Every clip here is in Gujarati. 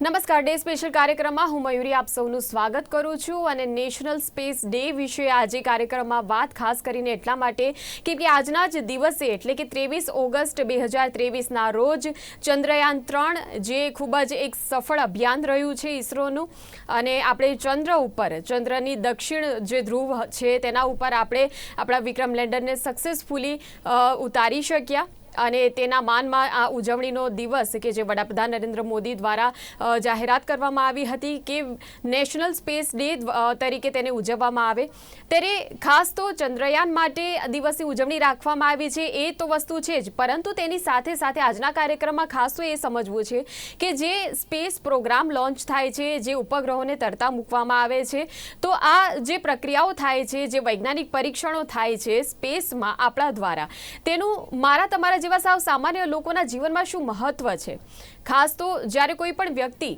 નમસ્કાર, ડે સ્પેશિયલ કાર્યક્રમમાં હું મયુરી આપ સૌનું સ્વાગત કરું છું અને નેશનલ સ્પેસ ડે વિશે આજે કાર્યક્રમમાં વાત ખાસ કરીને એટલા માટે કેમ કે આજના જ દિવસે, એટલે કે ત્રેવીસ ઓગસ્ટ બે હજાર ત્રેવીસના રોજ ચંદ્રયાન ત્રણ જે ખૂબ જ એક સફળ અભિયાન રહ્યું છે ઇસરોનું, અને આપણે ચંદ્ર ઉપર, ચંદ્રની દક્ષિણ જે ધ્રુવ છે તેના ઉપર આપણે આપણા વિક્રમ લેન્ડરને સક્સેસફુલી ઉતારી શક્યા. અને તેના માનમાં આ ઉજવણીનો દિવસ કે જે વડાપ્રધાન નરેન્દ્ર મોદી દ્વારા જાહેરાત કરવામાં આવી હતી કે નેશનલ સ્પેસ ડે તરીકે તેને ઉજવવામાં આવે. ત્યારે ખાસ તો ચંદ્રયાન માટે દિવસની ઉજવણી રાખવામાં આવી છે, એ તો વસ્તુ છે જ. પરંતુ તેની સાથે સાથે આજના કાર્યક્રમમાં ખાસ તો એ સમજવું છે કે જે સ્પેસ પ્રોગ્રામ લોન્ચ થાય છે, જે ઉપગ્રહોને તરતા મૂકવામાં આવે છે, તો આ જે પ્રક્રિયાઓ થાય છે, જે વૈજ્ઞાનિક પરીક્ષણો થાય છે સ્પેસમાં આપણા દ્વારા, તેનું મારા તમારા જેવા સાવ સામાન્ય લોકોના જીવનમાં શું મહત્વ છે ખાસ તો જ્યારે કોઈ પણ વ્યક્તિ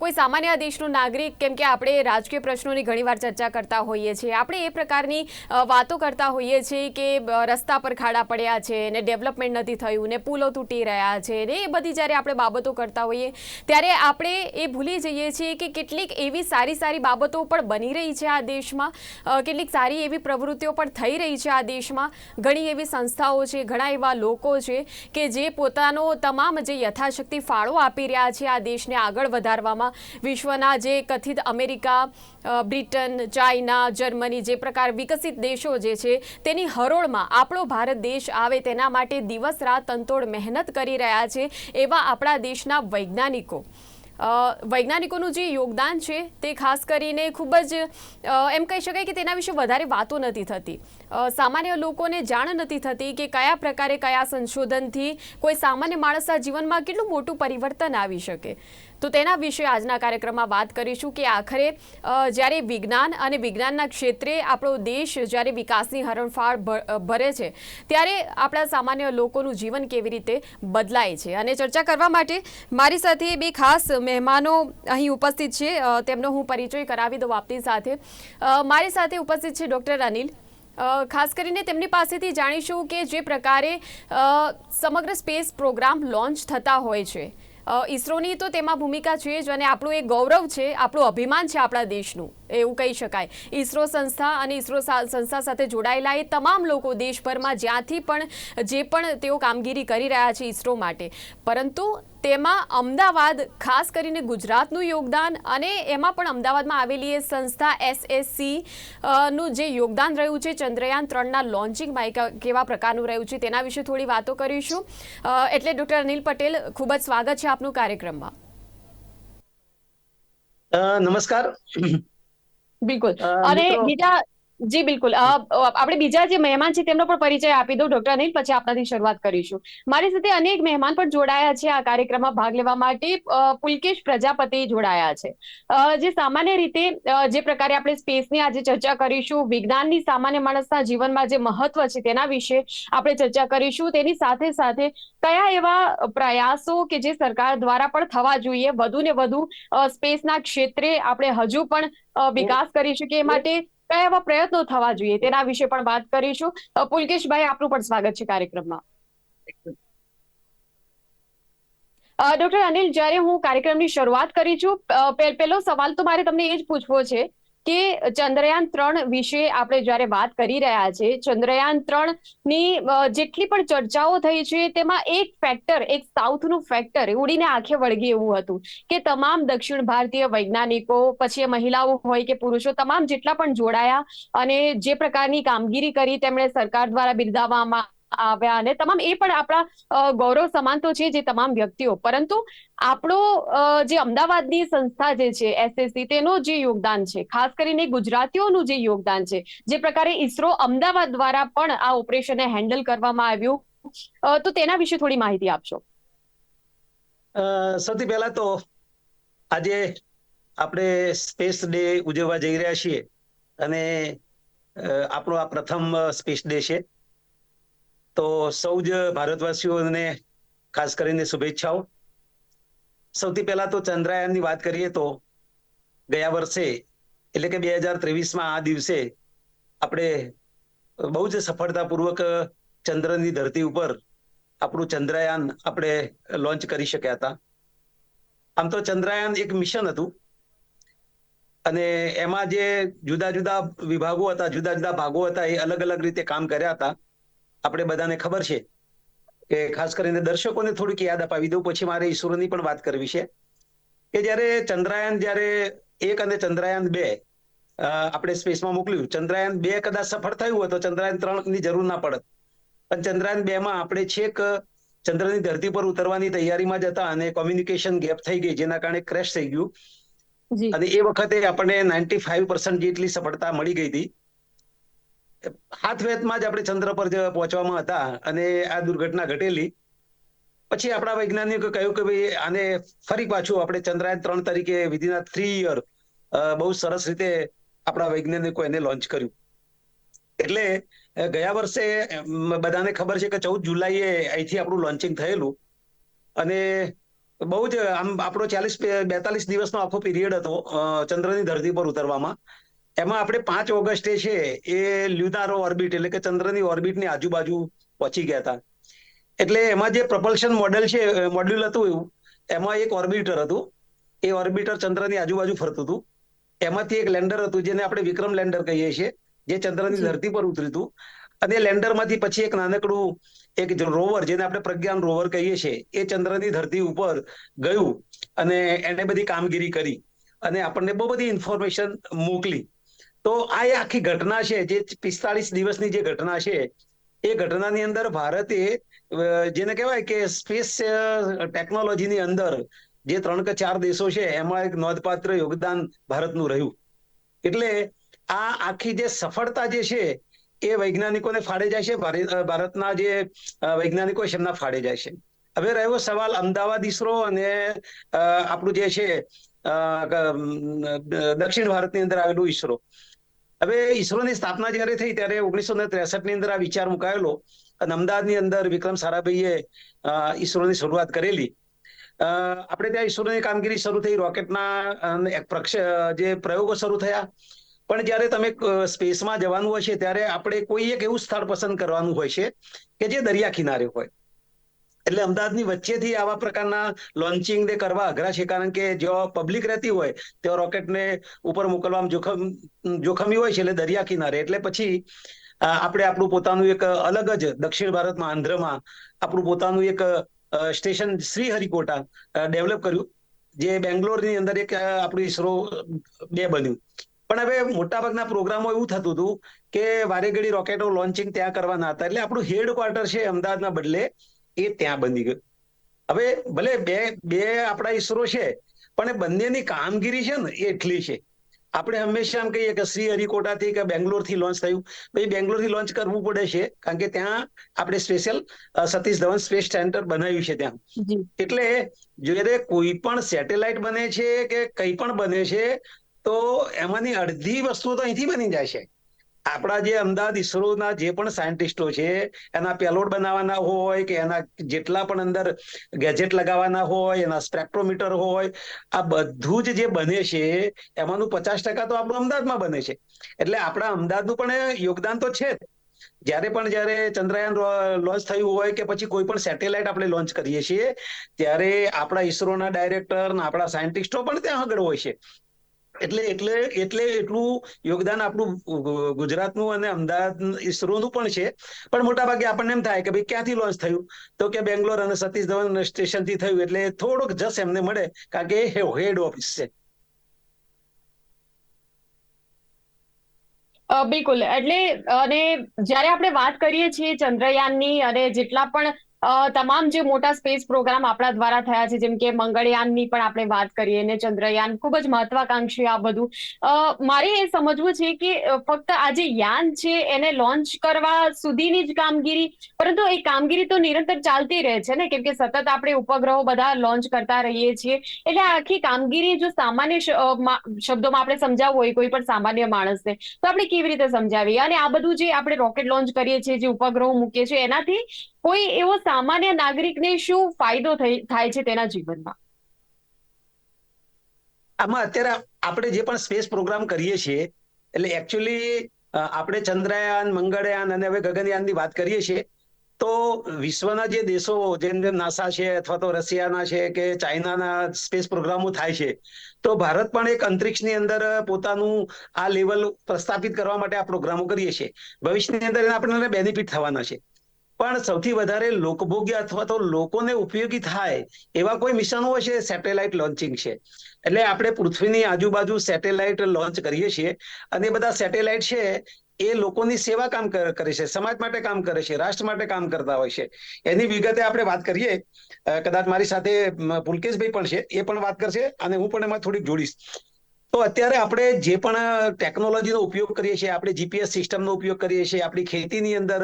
કોઈ સામાન્ય દેશનું નાગરિક, કેમ કે આપણે રાજકીય પ્રશ્નોની ઘણીવાર ચર્ચા કરતા હોઈએ છીએ, આપણે એ પ્રકારની વાતો કરતા હોઈએ છીએ કે રસ્તા પર ખાડા પડ્યા છે ને ડેવલપમેન્ટ નથી થયું ને પુલો તૂટી રહ્યા છે ને એ બધી જ્યારે આપણે બાબતો કરતા હોઈએ, ત્યારે આપણે એ ભૂલી જઈએ છીએ કે કેટલીક એવી સારી સારી બાબતો પણ બની રહી છે આ દેશમાં કેટલીક સારી એવી પ્રવૃત્તિઓ પણ થઈ રહી છે આ દેશમાં, ઘણી એવી સંસ્થાઓ છે, ઘણા એવા લોકો છે કે જે પોતાનો તમામ જે યથાશક્તિ ફાળો આપી રહ્યા છે આ દેશને આગળ વધારવામાં. વિશ્વના જે કથિત અમેરિકા બ્રિટન, ચાઇના, જર્મની જે પ્રકાર વિકસિત દેશો જે છે તેની હરોળમાં આપણો ભારત દેશ આવે તેના માટે દિવસ રાત તંતોડ મહેનત કરી રહ્યા છે એવા આપણા દેશના વૈજ્ઞાનિકો. વૈજ્ઞાનિકોનું જે યોગદાન છે તે ખાસ કરીને ખૂબ જ એમ કહી શકાય કે તેના વિશે વધારે વાતો નથી થતી. સામાન્ય લોકોને જાણ નથી થતી કે કયા પ્રકારે કયા સંશોધનથી કોઈ સામાન્ય માણસના જીવનમાં કેટલું મોટું પરિવર્તન આવી શકે. તો તેના વિશે આજના કાર્યક્રમમાં વાત કરીશું કે આખરે જ્યારે વિજ્ઞાન અને વિજ્ઞાનના ક્ષેત્રે આપણો દેશ જ્યારે વિકાસની હરણફાળ ભરે છે, ત્યારે આપણા સામાન્ય લોકોનું જીવન કેવી રીતે બદલાય છે? અને ચર્ચા કરવા માટે મારી સાથે બે ખાસ મહેમાનો અહીં ઉપસ્થિત છે. તેમનો હું પરિચય કરાવી દઉં આપની સાથે. મારી સાથે ઉપસ્થિત છે ડૉક્ટર અનિલ ખાસ કરીને તેમની પાસેથી જાણીશું કે જે પ્રકારે સમગ્ર સ્પેસ પ્રોગ્રામ લોન્ચ થતા હોય છે. ઈસરોની તો તેમાં ભૂમિકા છે જ અને આપણું એક ગૌરવ છે, આપણું અભિમાન છે આપણા દેશનું, એવું કહી શકાય. ઈસરો સંસ્થા અને ઈસરો સંસ્થા સાથે જોડાયેલા એ તમામ લોકો દેશભરમાં જ્યાંથી પણ જે પણ તેઓ કામગીરી કરી રહ્યા છે ઈસરો માટે. પરંતુ તેમાં અમદાવાદ ખાસ કરીને ગુજરાતનું યોગદાન અને એમાં પણ અમદાવાદમાં આવેલી એ સંસ્થા એસએસસી નું જે યોગદાન રહ્યું છે ચંદ્રયાન ત્રણના લોન્ચિંગમાં કેવા પ્રકારનું રહ્યું છે તેના વિશે થોડી વાતો કરીશું. એટલે ડૉક્ટર અનિલ પટેલ ખૂબ જ સ્વાગત છે આપનું કાર્યક્રમમાં. નમસ્કાર. બિલકુલ. અને બીજા જી, બિલકુલ. આપણે બીજા જે મહેમાન છે તેમનો પણ પરિચય આપી દઉં, ડોક્ટર અનિલ, પછી આપણાથી શરૂઆત કરીશું. મારી સાથે અનેક મહેમાન પણ જોડાયા છે આ કાર્યક્રમમાં ભાગ લેવા માટે. પુલકેશ પ્રજાપતિ જોડાયા છે. જે સામાન્ય રીતે જે પ્રકારે આપણે સ્પેસની આજે ચર્ચા કરીશું, વિજ્ઞાનની સામાન્ય માણસના જીવનમાં જે મહત્વ છે તેના વિશે આપણે ચર્ચા કરીશું. તેની સાથે સાથે કયા એવા પ્રયાસો કે જે સરકાર દ્વારા પણ થવા જોઈએ વધુ ને વધુ સ્પેસના ક્ષેત્રે આપણે હજુ પણ વિકાસ કરી શકીએ માટે કયા એવા પ્રયત્નો થવા જોઈએ. તેના વિશે પણ વાત કરીશું. પુલકેશભાઈ, આપનું પણ સ્વાગત છે કાર્યક્રમમાં. ડોક્ટર અનિલ, જ્યારે હું કાર્યક્રમની શરૂઆત કરી છું પહેલો સવાલ તો મારે તમને એ જ પૂછવો છે કે ચંદ્રયાન ત્રણ વિશે આપણે જ્યારે વાત કરી રહ્યા છે, ચંદ્રયાન ત્રણની જેટલી પણ ચર્ચાઓ થઈ છે, તેમાં એક ફેક્ટર એક સાઉથનું ફેક્ટર ઉડીને આંખે વળગી એવું હતું કે તમામ દક્ષિણ ભારતીય વૈજ્ઞાનિકો, પછી મહિલાઓ હોય કે પુરુષો, તમામ જેટલા પણ જોડાયા અને જે પ્રકારની કામગીરી કરી તેમણે સરકાર દ્વારા બિરદાવવામાં આવ્યા અને તમામ એ પણ આપણા ગૌરવ સમાન તો છે જે તમામ વ્યક્તિઓ. પરંતુ આપણો જે અમદાવાદની સંસ્થા જે છે એસએસસી તેનું જે યોગદાન છે, ખાસ કરીને ગુજરાતીઓનું જે યોગદાન છે, જે પ્રકારે ઈસરો અમદાવાદ દ્વારા પણ આ ઓપરેશનને હેન્ડલ કરવામાં આવ્યું. તો તેના વિશે થોડી માહિતી આપશો. સૌથી પહેલા તો આજે આપણે સ્પેસ ડે ઉજવવા જઈ રહ્યા છીએ અને આપણો આ પ્રથમ સ્પેસ ડે છે. તો સૌ જ ભારતવાસીઓને ખાસ કરીને શુભેચ્છાઓ. સૌથી પહેલા તો ચંદ્રયાનની વાત કરીએ તો ગયા વર્ષે, એટલે કે બે હજાર ત્રેવીસમાં આ દિવસે આપણે બહુ જ સફળતાપૂર્વક ચંદ્રની ધરતી ઉપર આપણું ચંદ્રયાન આપણે લોન્ચ કરી શક્યા હતા. આમ તો ચંદ્રયાન એક મિશન હતું. અને એમાં જે જુદા જુદા વિભાગો હતા, જુદા જુદા ભાગો હતા, એ અલગ અલગ રીતે કામ કર્યા હતા. આપણે બધાને ખબર છે કે ખાસ કરીને દર્શકોને થોડીક યાદ અપાવી દઉં. પછી મારે ઈસરોની પણ વાત કરવી છે કે જ્યારે ચંદ્રયાન જ્યારે એક અને ચંદ્રયાન બે આપણે સ્પેસમાં મોકલ્યું. ચંદ્રયાન બે કદાચ સફળ થયું હોય તો ચંદ્રયાન ત્રણની જરૂર ના પડત. પણ ચંદ્રયાન બે માં આપણે છેક ચંદ્રની ધરતી પર ઉતરવાની તૈયારીમાં જ હતા અને કોમ્યુનિકેશન ગેપ થઈ ગઈ જેના કારણે ક્રેશ થઈ ગયું. અને એ વખતે આપણને નાઇન્ટી ફાઈવ પર્સન્ટ જેટલી સફળતા મળી ગઈ હતી. હાથ વેતમાં જ આપણે ચંદ્ર પર પહોંચવામાં હતા અને આ દુર્ઘટના ઘટેલી. પછી આપણા વૈજ્ઞાનિકો કહ્યું કે ભાઈ, આને ફરી પાછું આપણે ચંદ્રયાન ત્રણ તરીકે વિધિન થ્રી યર બહુ સરસ રીતે આપણા વૈજ્ઞાનિકો એને લોન્ચ કર્યું. એટલે ગયા વર્ષે બધાને ખબર છે કે ચૌદ જુલાઈએ અહીંથી આપણું લોન્ચિંગ થયેલું. અને બહુ જ, આમ, આપણો ચાલીસ બેતાલીસ દિવસનો આખો પીરિયડ હતો ચંદ્રની ધરતી પર ઉતરવામાં. એમાં આપણે પાંચ ઓગસ્ટે છે એ લ્યુનારો ઓર્બિટ એટલે કે ચંદ્રની ઓર્બિટની આજુબાજુ પહોંચી ગયા હતા. એટલે એમાં જે પ્રપલ્શન મોડેલ છે મોડ્યુલ હતું એવું એમાં એક ઓર્બિટર હતું. એ ઓર્બિટર ચંદ્રની આજુબાજુ ફરતું હતું. એમાંથી એક લેન્ડર હતું જેને આપણે વિક્રમ લેન્ડર કહીએ છીએ જે ચંદ્રની ધરતી પર ઉતર્યું હતું. અને લેન્ડરમાંથી પછી એક નાનકડું એક રોવર જેને આપણે પ્રજ્ઞાન રોવર કહીએ છીએ એ ચંદ્રની ધરતી ઉપર ગયું અને એને બધી કામગીરી કરી. અને આપણને બહુ બધી ઇન્ફોર્મેશન મોકલી. તો આ આખી ઘટના છે, જે પિસ્તાળીસ દિવસની જે ઘટના છે, એ ઘટનાની અંદર ભારતે જેને કહેવાય કે સ્પેસ ટેકનોલોજીની અંદર જે ત્રણ કે ચાર દેશો છે, એમાં એક નોંધપાત્ર યોગદાન ભારતનું રહ્યું. એટલે આ આખી જે સફળતા જે છે, એ વૈજ્ઞાનિકોને ફાળે જાય છે ભારત- ભારતના જે વૈજ્ઞાનિકો છે, એમના ફાળે જાય છે. હવે રહ્યો સવાલ અમદાવાદ ઈસરો અને આપણું જે છે દક્ષિણ ભારતની અંદર આવેલું ઈસરો. હવે ઈસરોની સ્થાપના જ્યારે થઈ ત્યારે ઓગણીસો ને ની અંદર આ વિચાર મુકાયેલો અને અમદાવાદની અંદર વિક્રમ સારાભાઈએ ઈસરોની શરૂઆત કરેલી. આપણે ત્યાં ઈસરોની કામગીરી શરૂ થઈ, રોકેટના જે પ્રયોગો શરૂ થયા. પણ જ્યારે તમે સ્પેસમાં જવાનું હોય છે, ત્યારે આપણે કોઈ એક એવું સ્થળ પસંદ કરવાનું હોય છે કે જે દરિયા કિનારે હોય. એટલે અમદાવાદની વચ્ચેથી આવા પ્રકારના લોન્ચિંગ ને કરવા અઘરા છે, કારણ કે જો પબ્લિક રહેતી હોય, તો રોકેટને ઉપર મોકલવામાં જોખમ, જોખમી હોય છે, એટલે દરિયા કિનારે. એટલે પછી આપણે આપણું પોતાનું એક અલગ જ દક્ષિણ ભારતમાં, આંધ્રમાં આપણું પોતાનું એક સ્ટેશન શ્રીહરિકોટા ડેવલપ કર્યું, જે બેંગ્લોરની અંદર એક આપણું ઈસરો બે બન્યું. પણ હવે મોટાભાગના પ્રોગ્રામો એવું થતું હતું કે વારે ઘડી રોકેટો લોન્ચિંગ ત્યાં કરવાના હતા. એટલે આપણું હેડ ક્વાર્ટર છે અમદાવાદના બદલે. એ ત્યાં બની ગયું. હવે ભલે બે બે આપણા ઈસરો છે પણ એ બંનેની કામગીરી છે ને એટલી છે. આપણે હંમેશા એમ કહીએ કે શ્રી હરિકોટાથી કે બેંગ્લોરથી લોન્ચ થયું. ભાઈ બેંગ્લોરથી લોન્ચ કરવું પડે છે કારણ કે ત્યાં આપણે special Satish Dhawan space centre બનાવ્યું છે ત્યાં. એટલે જ્યારે કોઈ પણ સેટેલાઇટ બને છે કે કંઈ પણ બને છે તો એમાંની અડધી વસ્તુઓ તો અહીંથી બની જાય છે. આપણા જે અમદાવાદ ઈસરોના જે પણ સાયન્ટિસ્ટો છે, એના પેલોડ બનાવવાના હોય કે એના જેટલા પણ અંદર ગેજેટ લગાવવાના હોય, એના સ્પેક્ટ્રોમીટર હોય, આ બધું જ જે બને છે, એમાંનું પચાસ ટકા તો આપણું અમદાવાદમાં બને છે. એટલે આપણા અમદાવાદનું પણ યોગદાન તો છે જ. જ્યારે પણ જ્યારે ચંદ્રયાન લોન્ચ થયું હોય કે પછી કોઈ પણ સેટેલાઇટ આપણે લોન્ચ કરીએ છીએ, ત્યારે આપણા ઈસરોના ડાયરેક્ટર આપણા સાયન્ટિસ્ટો પણ ત્યાં આગળ હોય છે. એટલે એટલે એટલે એટલું યોગદાન આપણું ગુજરાતનું અને અમદાવાદ ઈસરોનું પણ છે. પણ મોટાભાગે આપણને એમ થાય કે ભાઈ ક્યાંથી લોન્ચ થયું? તો કે બેંગ્લોર અને સતીશ ધવન સ્ટેશનથી થયું એટલે થોડોક જસ એમને મળે, કારણ કે એ હેડ ઓફિસ છે. બિલકુલ. એટલે, અને જ્યારે આપણે વાત કરીએ છીએ ચંદ્રયાનની અને જેટલા પણ તમામ જે મોટા સ્પેસ પ્રોગ્રામ આપણા દ્વારા થયા છે, જેમ કે મંગળયાનની પણ આપણે વાત કરીએ ને ચંદ્રયાન, ખૂબ જ મહત્વાકાંક્ષી આ બધું. મારે એ સમજવું છે કે ફક્ત આ જે યાન છે, એને લોન્ચ કરવા સુધીની જ કામગીરી, પરંતુ એ કામગીરી તો નિરંતર ચાલતી રહે છે ને? કેમ કે સતત આપણે ઉપગ્રહો બધા લોન્ચ કરતા રહીએ છીએ. એટલે આખી કામગીરી જો સામાન્ય શબ્દોમાં આપણે સમજાવવું હોય કોઈ પણ સામાન્ય માણસને, તો આપણે કેવી રીતે સમજાવીએ? અને આ બધું જે આપણે રોકેટ લોન્ચ કરીએ છીએ, જે ઉપગ્રહો મૂકીએ છીએ, એનાથી કોઈ એવો સામાન્ય નાગરિકને શું ફાયદો થાય છે તેના જીવનમાં? આમાં અત્યારે આપણે જે પણ સ્પેસ પ્રોગ્રામ કરીએ છીએ, એટલે એકચ્યુઅલી આપણે ચંદ્રયાન, મંગળયાન અને હવે ગગનયાનની વાત કરીએ છીએ, તો વિશ્વના જે દેશો જેમ જેમ નાસા છે અથવા તો રશિયાના છે કે ચાઇનાના સ્પેસ પ્રોગ્રામો થાય છે, તો ભારત પણ એક અંતરિક્ષની અંદર પોતાનું આ લેવલ પ્રસ્થાપિત કરવા માટે આ પ્રોગ્રામો કરીએ છીએ. ભવિષ્યની અંદર એના આપણને બેનિફિટ થવાના છે. પણ સૌથી વધારે લોકભોગ્ય અથવા તો લોકોને ઉપયોગી થાય એવા કોઈ મિશનો હોય છે? સેટેલાઇટ લોન્ચિંગ છે. એટલે આપણે પૃથ્વીની આજુબાજુ સેટેલાઇટ લોન્ચ કરીએ છીએ અને બધા સેટેલાઇટ છે એ લોકોની સેવા કામ કરે છે, સમાજ માટે કામ કરે છે, રાષ્ટ્ર માટે કામ કરતા હોય છે. એની વિગતે આપણે વાત કરીએ. કદાચ મારી સાથે પુલકેશભાઈ પણ છે, એ પણ વાત કરશે અને હું પણ એમાં થોડીક જોડીશ. તો અત્યારે આપણે જે પણ ટેકનોલોજીનો ઉપયોગ કરીએ છીએ, આપણે જીપીએસ સિસ્ટમનો ઉપયોગ કરીએ છીએ, આપણી ખેતીની અંદર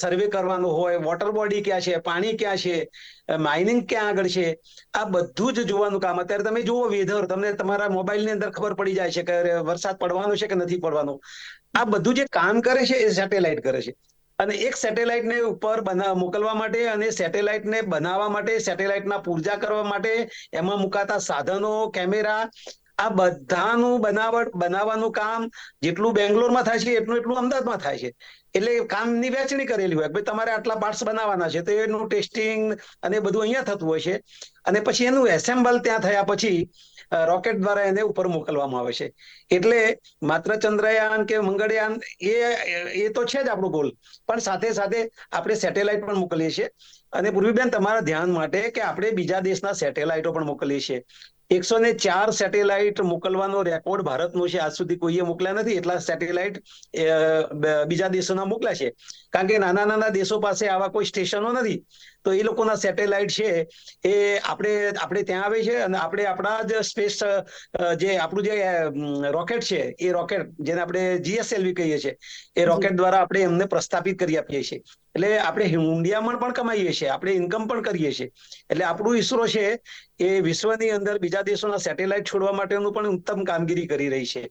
સર્વે કરવાનો હોય વોટર બોડી ક્યાં છે, પાણી ક્યાં છે માઇનિંગ ક્યાં આગળ છે, આ બધું જ જોવાનું કામ. અત્યારે તમે જુઓ વેધર તમને તમારા મોબાઈલની અંદર ખબર પડી જાય છે કે વરસાદ પડવાનો છે કે નથી પડવાનો. આ બધું જે કામ કરે છે એ સેટેલાઇટ કરે છે. અને એક સેટેલાઇટને ઉપર મોકલવા માટે અને સેટેલાઇટને બનાવવા માટે સેટેલાઇટના પૂર્જા કરવા માટે એમાં મુકાતા સાધનો, કેમેરા આ બધાનું બનાવટ, બનાવવાનું કામ જેટલું બેંગ્લોરમાં થાય છે, એટલું એટલું અમદાવાદમાં થાય છે. એટલે કામની વહેંચણી કરેલી હોય ભાઈ તમારે આટલા પાર્ટસ બનાવવાના છે, તો એનું ટેસ્ટિંગ અને બધું અહીંયા થતું હોય છે. અને પછી એનું એસેમ્બલ ત્યાં થયા પછી રોકેટ દ્વારા એને ઉપર મોકલવામાં આવે છે. એટલે માત્ર ચંદ્રયાન કે મંગળયાન એ એ તો છે જ આપણો ગોલ પણ સાથે સાથે આપણે સેટેલાઇટ પણ મોકલીએ છીએ. અને પૂર્વીબેન, તમારા ધ્યાન માટે કે આપણે બીજા દેશના સેટેલાઇટો પણ મોકલીએ છીએ. એકસો ને ચાર સેટેલાઇટ મોકલવાનો રેકોર્ડ ભારતનો છે. આજ સુધી કોઈએ મોકલ્યા નથી. એટલા સેટેલાઇટ બીજા દેશોના મોકલ્યા છે. કારણ કે નાના નાના દેશો પાસે આવા કોઈ સ્ટેશનો નથી. તો એ લોકોના સેટેલાઇટ છે એ આપણે આપણે ત્યાં આવે છે અને આપણે આપણા જ સ્પેસ જે આપણું જે રોકેટ છે એ રોકેટ જેને આપણે જીએસએલવી કહીએ છીએ એ રોકેટ દ્વારા આપણે એમને પ્રસ્થાપિત કરી આપીએ છીએ. એટલે આપણે ઇન્ડિયામાં પણ કમાઈએ છીએ આપણે ઇન્કમ પણ કરીએ છીએ. એટલે આપણું ઈસરો છે એ વિશ્વની અંદર બીજા દેશોના સેટેલાઇટ છોડવા માટેનું પણ ઉત્તમ કામગીરી કરી રહી છે.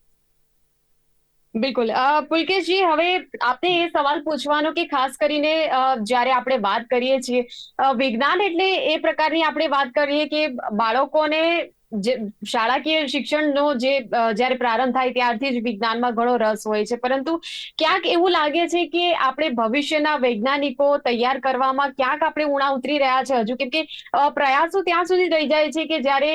બિલકુલ. પુલકેશજી, હવે આપને એ સવાલ પૂછવાનો કે ખાસ કરીને જ્યારે આપણે વાત કરીએ છીએ વિજ્ઞાન એટલે એ પ્રકારની આપણે વાત કરીએ કે બાળકોને જે શાળાકીય શિક્ષણનો જે જ્યારે પ્રારંભ થાય ત્યારથી જ વિજ્ઞાનમાં ઘણો રસ હોય છે. પરંતુ ક્યાંક એવું લાગે છે કે આપણે ભવિષ્યના વૈજ્ઞાનિકો તૈયાર કરવામાં ક્યાંક આપણે ઉણા ઉતરી રહ્યા છે હજુ. કેમ કે પ્રયાસો ત્યાં સુધી રહી જાય છે કે જ્યારે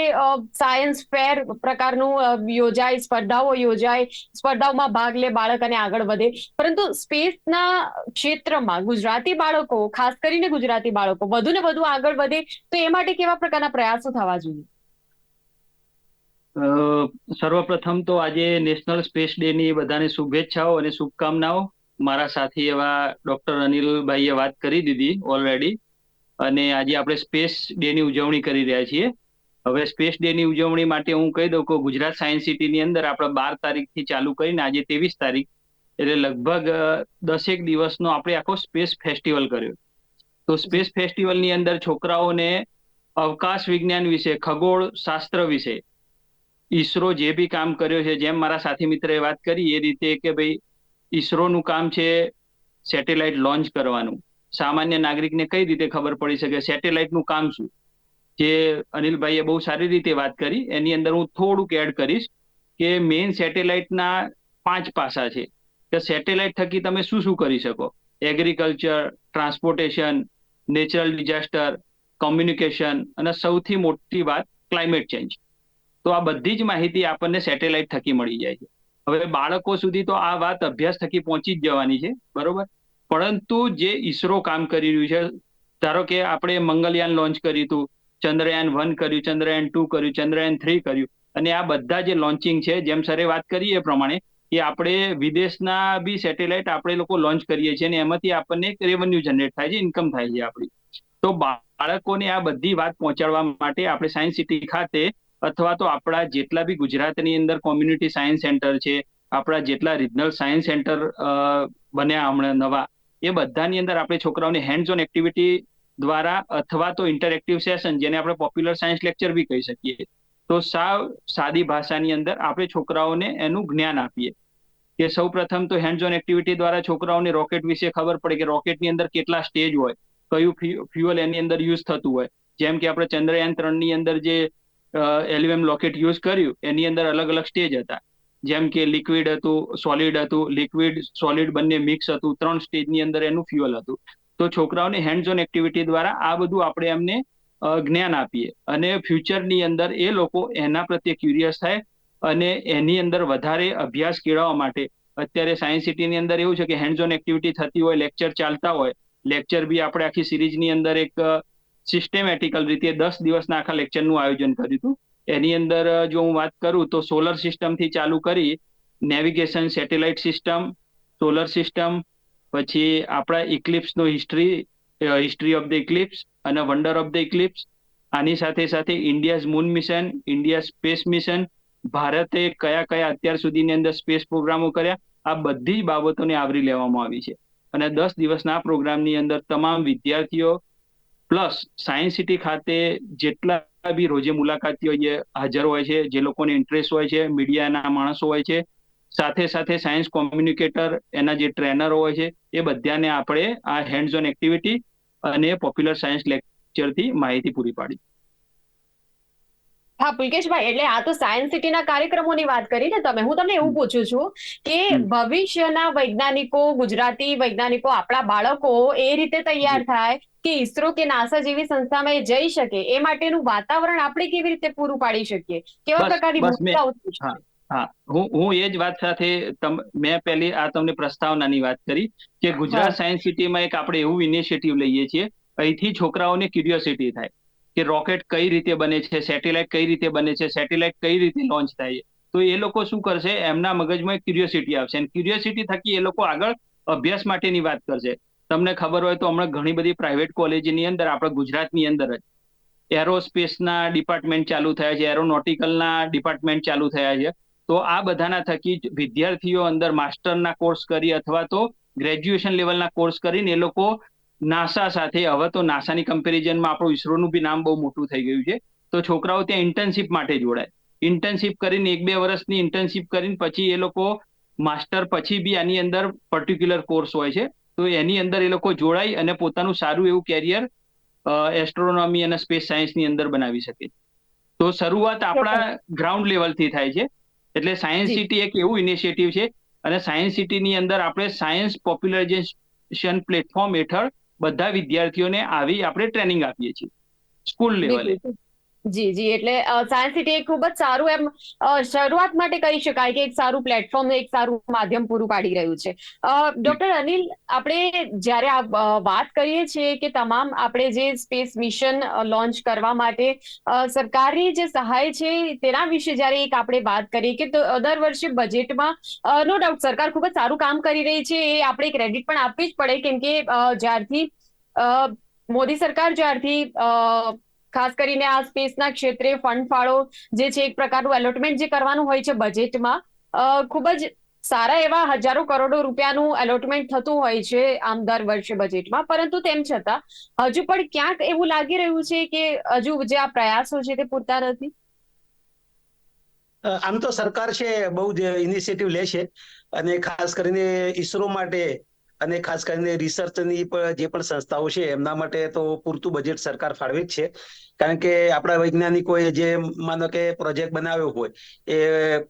સાયન્સ ફેર પ્રકારનું યોજાય, સ્પર્ધાઓ યોજાય, સ્પર્ધાઓમાં ભાગ લે, બાળક અને આગળ વધે. પરંતુ સ્પેસના ક્ષેત્રમાં ગુજરાતી બાળકો, ખાસ કરીને ગુજરાતી બાળકો વધુ ને વધુ આગળ વધે તો એ માટે કેવા પ્રકારના પ્રયાસો થવા જોઈએ? સર્વપ્રથમ તો આજે નેશનલ સ્પેસ ડે ની બધાને શુભેચ્છાઓ અને શુભકામનાઓ. મારા સાથી એવા ડોક્ટર અનિલભાઈએ વાત કરી દીધી ઓલરેડી અને આજે આપણે સ્પેસ ડે ની ઉજવણી કરી રહ્યા છીએ. હવે સ્પેસ ડે ની ઉજવણી માટે હું કહી દઉં કે ગુજરાત સાયન્સ સિટી ની અંદર આપણે બાર તારીખથી ચાલુ કરીને આજે ત્રેવીસ તારીખ, એટલે લગભગ દસેક દિવસનો આપણે આખો સ્પેસ ફેસ્ટિવલ કર્યો. તો સ્પેસ ફેસ્ટિવલની અંદર છોકરાઓને અવકાશ વિજ્ઞાન વિશે, ખગોળ શાસ્ત્ર વિશે ઈસરો જે બી કામ કર્યો છે, જેમ મારા સાથી મિત્રએ વાત કરી, એ રીતે કે ભાઈ ઈસરોનું કામ છે સેટેલાઇટ લોન્ચ કરવાનું. સામાન્ય નાગરિકને કઈ રીતે ખબર પડી શકે? સેટેલાઇટનું કામ શું? જે અનિલભાઈએ બહુ સારી રીતે વાત કરી, એની અંદર હું થોડુંક એડ કરીશ કે મેઇન સેટેલાઇટના પાંચ પાસા છે. કે સેટેલાઇટ થકી તમે શું શું કરી શકો? Agriculture, transportation, natural disaster, communication અને સૌથી મોટી વાત ક્લાઇમેટ ચેન્જ. તો આ બધી જ માહિતી આપણને સેટેલાઇટ થકી મળી જાય છે. હવે બાળકો સુધી તો આ વાત અભ્યાસ થકી પહોંચી જ જવાની છે, બરોબર? પરંતુ જે ઈસરો કામ કરી રહ્યું છે, ધારો કે આપણે મંગલયાન લોન્ચ કર્યું હતું, ચંદ્રયાન વન કર્યું, ચંદ્રયાન ટુ કર્યું, ચંદ્રયાન થ્રી કર્યું, અને આ બધા જે લોન્ચિંગ છે, જેમ સરે વાત કરી એ પ્રમાણે કે આપણે વિદેશના બી સેટેલાઇટ આપણે લોકો લોન્ચ કરીએ છીએ, અને એમાંથી આપણને રેવન્યુ જનરેટ થાય છે ઇન્કમ થાય છે આપણી. તો બાળકોને આ બધી વાત પહોંચાડવા માટે આપણે સાયન્સ સિટી ખાતે અથવા તો આપણા જેટલા બી ગુજરાતની અંદર કોમ્યુનિટી સાયન્સ સેન્ટર છે, આપણા જેટલા રિજનલ સાયન્સ સેન્ટર બન્યા હમણાં નવા, એ બધાની અંદર આપણે છોકરાઓને હેન્ડ્સ ઓન એક્ટિવિટી દ્વારા અથવા તો ઇન્ટરેક્ટિવ સેશન જેને આપણે પોપ્યુલર સાયન્સ લેક્ચર બી કહી શકીએ. તો સાવ સાદી ભાષાની અંદર આપણે છોકરાઓને એનું જ્ઞાન આપીએ. કે સૌ પ્રથમ તો હેન્ડ ઓન એક્ટિવિટી દ્વારા છોકરાઓને રોકેટ વિશે ખબર પડે કે રોકેટની અંદર કેટલા સ્ટેજ હોય, કયું ફ્યુઅલ એની અંદર યુઝ થતું હોય. જેમ કે આપણે ચંદ્રયાન ત્રણની અંદર જે એલવીએમ લોકેટ યુઝ કર્યું, એની અંદર અલગ અલગ સ્ટેજ હતા. જેમ કે લિક્વિડ હતું, સોલિડ હતું, લિક્વિડ, સોલિડ બંને મિક્સ હતું, ત્રણ સ્ટેજની અંદર એનું ફ્યુઅલ હતું. તો છોકરાઓને હેન્ડ ઓન એક્ટિવિટી દ્વારા આ બધું આપણે એમને જ્ઞાન આપીએ. અને ફ્યુચરની અંદર એ લોકો એના પ્રત્યે ક્યુરિયસ થાય અને એની અંદર વધારે અભ્યાસ કેળવવા માટે. અત્યારે સાયન્સ સિટીની અંદર એવું છે કે હેન્ડ ઓન એક્ટિવિટી થતી હોય લેક્ચર ચાલતા હોય લેક્ચર બી આપણે આખી સિરીઝની અંદર એક સિસ્ટેમેટિકલ રીતે દસ દિવસના આખા લેક્ચરનું આયોજન કર્યું હતું. એની અંદર જો હું વાત કરું તો સોલર સિસ્ટમથી ચાલુ કરી navigation satellite system solar system પછી આપણા ઇક્લિપ્સનો history history of the eclipse અને વન્ડર ઓફ ધ ઇક્લિપ્સ આની સાથે સાથે India's moon mission India space mission ભારતે કયા કયા અત્યાર સુધીની અંદર સ્પેસ પ્રોગ્રામો કર્યા, આ બધી જ બાબતોને આવરી લેવામાં આવી છે. અને દસ દિવસના પ્રોગ્રામની અંદર તમામ વિદ્યાર્થીઓ પ્લસ સાયન્સ સિટી ખાતે જેટલા બી રોજે મુલાકાતીઓ જે હાજર હોય છે જે લોકોને ઇન્ટરેસ્ટ હોય છે મીડિયાના માણસો હોય છે સાથે સાથે સાયન્સ કોમ્યુનિકેટર એના જે ટ્રેનરો હોય છે એ બધાને આપણે આ હેન્ડ્સ ઓન એક્ટિવિટી અને પોપ્યુલર સાયન્સ લેક્ચરથી માહિતી પૂરી પાડી. હા પુલકેશભાઈ એટલે આ તો સાયન્સ સિટીના કાર્યક્રમોની વાત કરી ને તમે હું તમને એવું પૂછું છું કે ભવિષ્યના વૈજ્ઞાનિકો ગુજરાતી વૈજ્ઞાનિકો આપણા બાળકો એ રીતે તૈયાર થાય કે ઇસરો કે નાસા જેવી સંસ્થામાં એ જઈ શકે એ માટેનું વાતાવરણ આપણે કેવી રીતે પૂરું પાડી શકીએ? કેવા પ્રકારની ભૂમિકાઓ હા હું. હું એ જ વાત સાથે મેં પહેલી આ તમને પ્રસ્તાવનાની વાત કરી કે ગુજરાત સાયન્સ સિટીમાં એક આપણે એવું ઇનિશિયેટિવ લઈએ છીએ અહીંથી છોકરાઓને ક્યુરિયોસિટી થાય કે રોકેટ કઈ રીતે બને છે સેટેલાઇટ કઈ રીતે બને છે સેટેલાઇટ કઈ રીતે લોન્ચ થાય છે. તો એ લોકો શું કરશે? એમના મગજમાં ક્યુરિયોસિટી આવશે. અને ક્યુરિયોસિટી થકી એ લોકો આગળ અભ્યાસ માટેની વાત કરશે. તમને ખબર હોય તો હમણાં ઘણી બધી પ્રાઇવેટ કોલેજની અંદર, આપણા ગુજરાતની અંદર જ એરોસ્પેસના ડિપાર્ટમેન્ટ ચાલુ થયા છે એરોનોટિકલના ડિપાર્ટમેન્ટ ચાલુ થયા છે. તો આ બધાના થકી જ વિદ્યાર્થીઓ અંદર માસ્ટરના કોર્સ કરી અથવા તો ગ્રેજ્યુએશન લેવલના કોર્સ કરીને એ લોકો નાસા સાથે, હવે તો નાસાની કમ્પેરિઝનમાં આપણું ઇસરોનું બી નામ બહુ મોટું થઈ ગયું છે. તો છોકરાઓ ત્યાં ઇન્ટર્નશિપ માટે જોડાય. ઇન્ટર્નશિપ કરીને એક બે વર્ષની ઇન્ટર્નશિપ કરીને પછી એ લોકો માસ્ટર પછી બી આની અંદર પર્ટિક્યુલર કોર્સ હોય છે. તો એની અંદર એ લોકો જોડાઈ અને પોતાનું સારું એવું કેરિયર એસ્ટ્રોનોમી અને સ્પેસ સાયન્સની અંદર બનાવી શકે. તો શરૂઆત આપણા ગ્રાઉન્ડ લેવલથી થાય છે. એટલે સાયન્સ સિટી એક એવું ઇનિશિયેટિવ છે અને સાયન્સ સિટીની અંદર આપણે સાયન્સ પોપ્યુલરાઇઝેશન પ્લેટફોર્મ હેઠળ બધા વિદ્યાર્થીઓને આવી આપણે ટ્રેનિંગ આપીએ છીએ. સ્કૂલ લેવલે. જી જી એટલે સાયન્સ સિટી એક ખૂબ જ સારું એમ શરૂઆત માટે કહી શકાય કે એક સારું પ્લેટફોર્મ એક સારું માધ્યમ પૂરું પાડી રહ્યું છે. ડોક્ટર અનિલ આપણે જ્યારે આ વાત કરીએ છીએ કે તમામ આપણે જે સ્પેસ મિશન લોન્ચ કરવા માટે સરકારની જે સહાય છે તેના વિશે જ્યારે એક આપણે વાત કરીએ કે દર વર્ષે બજેટમાં નો ડાઉટ સરકાર ખૂબ જ સારું કામ કરી રહી છે એ આપણે ક્રેડિટ પણ આપવી જ પડે કેમ કે જ્યારથી મોદી સરકાર જ્યારથી અ, ખાસ કરીને આ સ્પેસના ક્ષેત્રે ફંડ ફાળો જે છે, એક પ્રકારનું એલોટમેન્ટ જે કરવાનું હોય છે બજેટમાં ખૂબ જ સારા એવા હજારો કરોડો રૂપિયાનું એલોટમેન્ટ થતું હોય છે આમ દર વર્ષે બજેટમાં પરંતુ તેમ છતાં, હજુ પણ ક્યાંક એવું લાગી રહ્યું છે કે હજુ જે આ પ્રયાસો છે તે પૂરતા નથી? આમ તો સરકાર છે, બહુ જ ઇનિશિયેટિવ લે છે અને ખાસ કરીને ઈસરો માટે અને ખાસ કરીને રિસર્ચની જે પણ સંસ્થાઓ છે એમના માટે તો પૂરતું બજેટ સરકાર ફાળવે જ છે. કારણ કે આપણા વૈજ્ઞાનિકોએ જે માનો કે પ્રોજેક્ટ બનાવ્યો હોય એ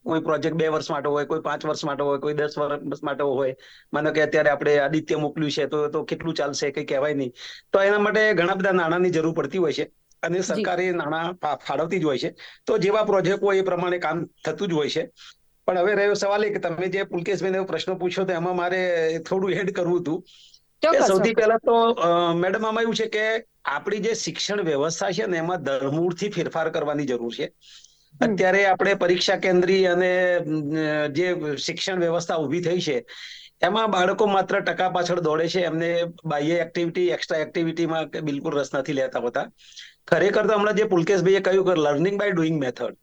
કોઈ પ્રોજેક્ટ બે વર્ષ માટે હોય કોઈ પાંચ વર્ષ માટે હોય કોઈ દસ વર્ષ માટે હોય માનો કે અત્યારે આપણે આદિત્ય મોકલ્યું છે તો તો કેટલું ચાલશે કઈ કહેવાય નહીં. તો એના માટે ઘણા બધા નાણાંની જરૂર પડતી હોય છે અને સરકારે નાણાં ફાળવતી જ હોય છે. તો જેવા પ્રોજેક્ટ હોય એ પ્રમાણે કામ થતું જ હોય છે. પણ હવે રહ્યો સવાલ એ કે તમે જે પુલકેશભાઈને પ્રશ્ન પૂછ્યો તો એમાં મારે થોડું એડ કરવું હતું. સૌથી. પહેલા તો મેડમ આમાં એવું છે કે આપણી જે શિક્ષણ વ્યવસ્થા છે ને એમાં ધરમૂળથી ફેરફાર કરવાની જરૂર છે. અત્યારે આપણે પરીક્ષા કેન્દ્રી અને જે શિક્ષણ વ્યવસ્થા ઊભી થઈ છે એમાં બાળકો માત્ર ટકા પાછળ દોડે છે. એમને બાહ્ય એક્ટિવિટી એક્સ્ટ્રા એક્ટિવિટીમાં બિલકુલ રસ નથી લેતા હોતા. ખરેખર તો હમણાં જે પુલકેશભાઈએ કહ્યું કે લર્નિંગ બાય ડુઈંગ મેથડ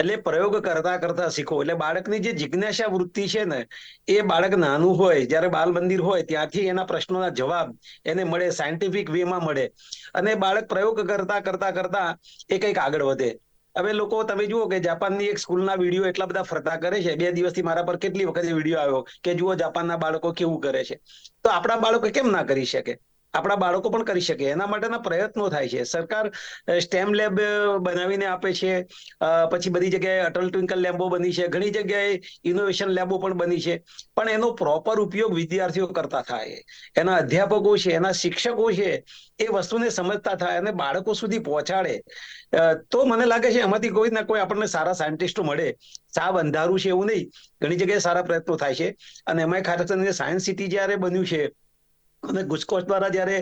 એટલે પ્રયોગ કરતા કરતા શીખો. એટલે બાળકની જે જિજ્ઞાસા વૃત્તિ છે ને, એ બાળક નાનું હોય, જ્યારે બાલ મંદિર હોય, ત્યાંથી એના પ્રશ્નોના જવાબ એને મળે સાયન્ટિફિક વેમાં મળે. અને બાળક પ્રયોગ કરતા કરતા કરતા એ કંઈક આગળ વધે. હવે લોકો, તમે જુઓ કે જાપાનની એક સ્કૂલના વીડિયો એટલા બધા ફરતા કરે છે. બે દિવસથી મારા પર કેટલી વખત વીડિયો આવ્યો કે જુઓ જાપાનના બાળકો કેવું કરે છે. તો આપણા બાળકો કેમ ના કરી શકે? આપણા બાળકો પણ કરી શકે. એના માટેના પ્રયત્નો થાય છે. સરકાર સ્ટેમ લેબ બનાવીને આપે છે. પછી બધી જગ્યાએ અટલ ટ્વિંકલ લેબો બની છે. ઘણી જગ્યાએ ઇનોવેશન લેબો પણ બની છે. પણ એનો પ્રોપર ઉપયોગ વિદ્યાર્થીઓ કરતા થાય. એના અધ્યાપકો છે, એના શિક્ષકો છે, એ વસ્તુને સમજતા થાય અને બાળકો સુધી પહોંચાડે. તો મને લાગે છે એમાંથી કોઈ ના કોઈ આપણને સારા સાયન્ટિસ્ટો મળે. સાવ અંધારું છે એવું નહીં. ઘણી જગ્યાએ સારા પ્રયત્નો થાય છે. અને એમાં ખાસ કરીને સાયન્સ સિટી જ્યારે બન્યું છે અને ગુજકોસ્ટ દ્વારા જયારે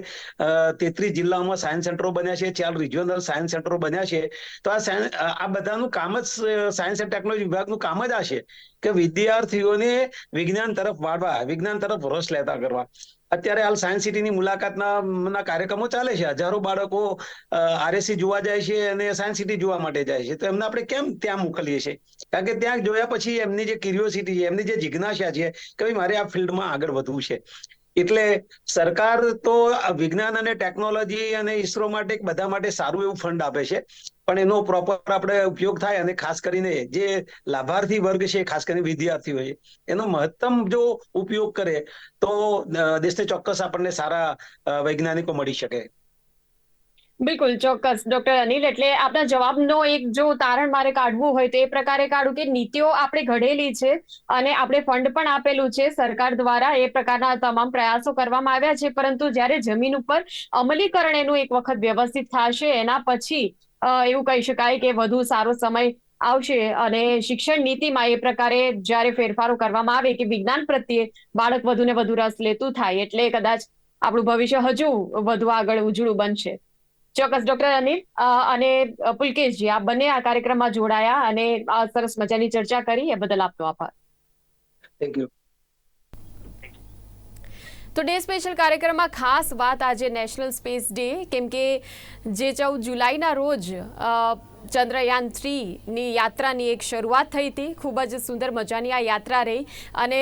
તેત્રીસ જિલ્લાઓમાં સાયન્સ સેન્ટરો બન્યા છે, ચાર રિજિયોનલ સાયન્સ સેન્ટરો બન્યા છે, તો આ સાયન્સ આ બધાનું કામ જ સાયન્સ એન્ડ ટેકનોલોજી વિભાગનું કામ જ આ છે કે વિદ્યાર્થીઓને વિજ્ઞાન તરફ વાળવા, વિજ્ઞાન તરફ રસ લેતા કરવા. અત્યારે હાલ સાયન્સ સિટીની મુલાકાતના કાર્યક્રમો ચાલે છે. હજારો બાળકો આરએસસી જોવા જાય છે અને સાયન્સ સિટી જોવા માટે જાય છે. તો એમને આપણે કેમ ત્યાં મોકલીએ છીએ? કારણ કે ત્યાં જોયા પછી એમની જે ક્યુરિયોસિટી છે, એમની જે જિજ્ઞાસા છે કે ભાઈ મારે આ ફિલ્ડમાં આગળ વધવું છે. એટલે સરકાર તો વિજ્ઞાન અને ટેકનોલોજી અને ઈસરો માટે બધા માટે સારું એવું ફંડ આપે છે. પણ એનો પ્રોપર આપણે ઉપયોગ થાય અને ખાસ કરીને જે લાભાર્થી વર્ગ છે, ખાસ કરીને વિદ્યાર્થીઓ છે, એનો મહત્તમ જો ઉપયોગ કરે તો દેશને ચોક્કસ આપણને સારા વૈજ્ઞાનિકો મળી શકે. બિલકુલ, ચોક્કસ. ડોક્ટર અનિલ, એટલે આપના જવાબનો એક જો તારણ મારે કાઢવું હોય તો એ પ્રકારે કાઢું કે નીતિઓ આપણે ઘડેલી છે અને આપણે ફંડ પણ આપેલું છે. સરકાર દ્વારા એ પ્રકારના તમામ પ્રયાસો કરવામાં આવ્યા છે. પરંતુ જ્યારે જમીન ઉપર અમલીકરણ એનું એક વખત વ્યવસ્થિત થશે, એના પછી એવું કહી શકાય કે વધુ સારો સમય આવશે અને શિક્ષણ નીતિમાં એ પ્રકારે જ્યારે ફેરફારો કરવામાં આવે કે વિજ્ઞાન પ્રત્યે બાળક વધુ ને વધુ રસ લેતું થાય, એટલે કદાચ આપણું ભવિષ્ય હજુ વધુ આગળ ઉજળું બનશે. ચોક્કસ ડોક્ટર અનિલ અને પુલકેશજી આ બંને આ કાર્યક્રમમાં જોડાયા અને આ સરસ મજાની ચર્ચા કરી એ બદલ આપનો આભાર. થેન્ક યુ તો ડે સ્પેશિયલ કાર્યક્રમમાં ખાસ વાત આજે નેશનલ સ્પેસ ડે કેમ કે જે ચૌદ જુલાઈના રોજ અ, ચંદ્રયાન થ્રીની યાત્રાની એક શરૂઆત થઈ હતી. ખૂબ જ સુંદર મજાની આ યાત્રા રહી અને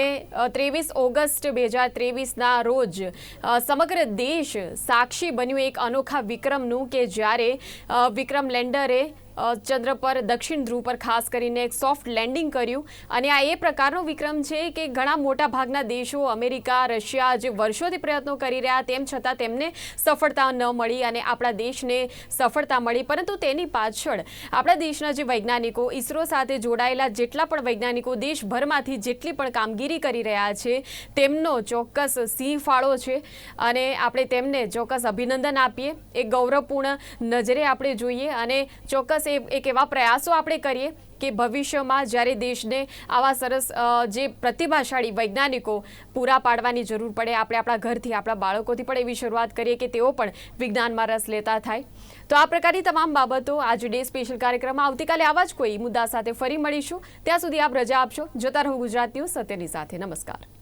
ત્રેવીસ ઓગસ્ટ બે હજાર ત્રેવીસના રોજ સમગ્ર દેશ સાક્ષી બન્યું એક અનોખા વિક્રમનું કે જ્યારે વિક્રમ લેન્ડરે ચંદ્ર પર, દક્ષિણ ધ્રુવ પર ખાસ કરીને એક સોફ્ટ લેન્ડિંગ કર્યું. અને આ એ પ્રકારનો વિક્રમ છે કે ઘણા મોટા ભાગના દેશો, અમેરિકા, રશિયા જે વર્ષોથી પ્રયત્નો કરી રહ્યા તેમ છતાં તેમને સફળતા ન મળી અને આપણા દેશને સફળતા મળી. પરંતુ તેની પાછળ આપણા દેશના જે વૈજ્ઞાનિકો, ઇસરો સાથે જોડાયેલા જેટલા પણ વૈજ્ઞાનિકો દેશભરમાંથી જેટલી પણ કામગીરી કરી રહ્યા છે, તેમનો ચોક્કસ સિંહ ફાળો છે. અને આપણે તેમને ચોક્કસ અભિનંદન આપીએ. એ ગૌરવપૂર્ણ નજરે આપણે જોઈએ અને ચોક્કસ એ એક એવા પ્રયાસો આપણે કરીએ કે ભવિષ્યમાં જ્યારે દેશને આવા સરસ જે પ્રતિભાશાળી વૈજ્ઞાનિકો પૂરા પાડવાની જરૂર પડે, આપણે આપણા ઘરથી આપણા બાળકોથી પણ એવી શરૂઆત કરીએ કે તેઓ પણ વિજ્ઞાનમાં રસ લેતા થાય. તો આ પ્રકારની તમામ બાબતો આજ ડે સ્પેશિયલ કાર્યક્રમમાં આવતીકાલે આવા જ કોઈ મુદ્દા સાથે ફરી મળીશું. ત્યાં સુધી આપ રજા આપશો. જોતા રહો ગુજરાત ન્યૂઝ સત્યની સાથે. નમસ્કાર.